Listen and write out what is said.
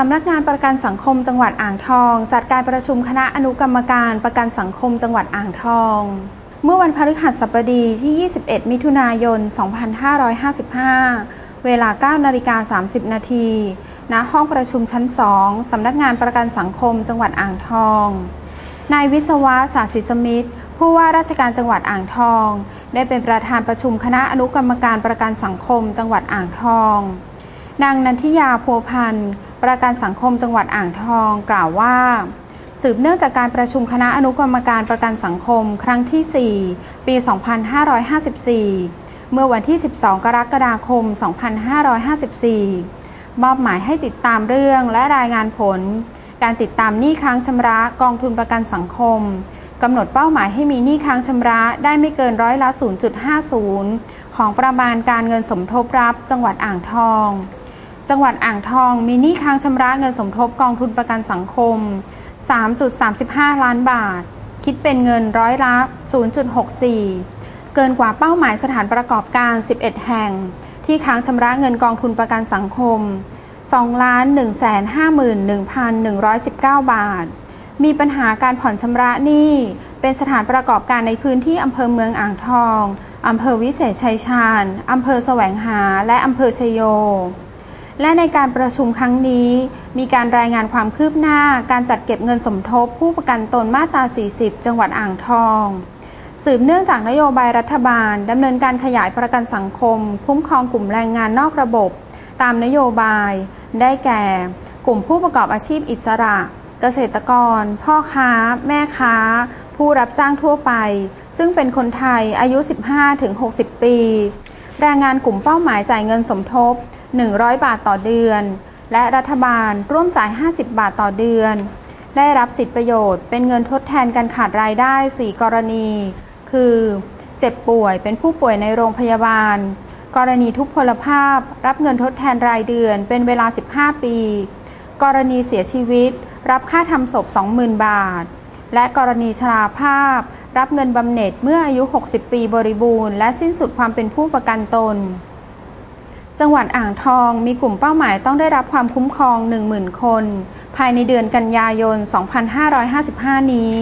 สำนักงานประกันสังคมจังหวัดอ่างทอง จัดการประชุมคณะอนุกรรมการประกันสังคมจังหวัดอ่างทอง เมื่อวันพฤหัสบดีที่ 21 มิถุนายน 2555 เวลา 9 นาฬิกา 30 นาที ณ ห้องประชุมชั้น 2 สำนักงานประกันสังคมจังหวัดอ่างทอง นายวิศวะสาสิสมิตรผู้ว่าราชการจังหวัดอ่างทอง ได้เป็นประธานประชุมคณะอนุกรรมการประกันสังคมจังหวัดอ่างทอง นางนันทิยาพัวพันธ์ ประกันสังคมจังหวัดอ่างทองกล่าวว่า สืบเนื่องจากการประชุมคณะอนุกรรมการประกันสังคมครั้งที่ 4 ปี 2554 เมื่อวันที่ 12 กรกฎาคม 2554 มอบหมายให้ติดตามเรื่องและรายงานผล การติดตามหนี้ค้างชำระกองทุนประกันสังคมกำหนดเป้าหมายให้มีหนี้ค้างชำระได้ไม่เกินร้อยละ 0.50 ของประมาณการเงินสมทบรับจังหวัดอ่างทอง จังหวัดอ่างทองมีหนี้ค้างชำระเงินสมทบกองทุนประกันสังคม 3.35 ล้านบาท คิดเป็นเงินร้อยละ 0.64 เกินกว่าเป้าหมายสถานประกอบการ 11 แห่ง ที่ค้างชำระเงินกองทุนประกันสังคม 2 151,119 บาท มีปัญหาการผ่อนชำระหนี้ เป็นสถานประกอบการในพื้นที่อำเภอเมืองอ่างทอง อำเภอวิเศษชัยชาญ อำเภอแสวงหา และอำเภอชโย และในการประชุมครั้งนี้ มีการรายงานความคืบหน้าการจัดเก็บเงินสมทบผู้ประกันตนมาตรา 40 จังหวัดอ่างทอง สืบเนื่องจากนโยบายรัฐบาลดำเนินการขยายประกันสังคม คุ้มครองกลุ่มแรงงานนอกระบบ ตามนโยบาย ได้แก่ กลุ่มผู้ประกอบอาชีพอิสระ เกษตรกร พ่อค้า แม่ค้า ผู้รับจ้างทั่วไป ซึ่งเป็นคนไทยอายุ 15-60 ปี แรงงานกลุ่มเป้าหมายจ่ายเงินสมทบ 100 บาทต่อเดือน และรัฐบาลร่วมจ่าย 50 บาทต่อเดือน ได้รับสิทธิประโยชน์ เป็นเงินทดแทนการขาดรายได้ 4 กรณี คือ เจ็บป่วยเป็นผู้ป่วยในโรงพยาบาล กรณีทุพพลภาพ รับเงินทดแทนรายเดือน เป็นเวลา 15 ปี กรณีเสียชีวิต รับค่าทำศพ 20,000 บาท และกรณีชราภาพรับเงินบำเหน็จเมื่ออายุ 60 ปีบริบูรณ์ และสิ้นสุดความเป็นผู้ประกันตน จังหวัดอ่างทองมีกลุ่มเป้าหมายต้องได้รับความคุ้มครอง 10,000 คน ภายในเดือนกันยายน 2555 นี้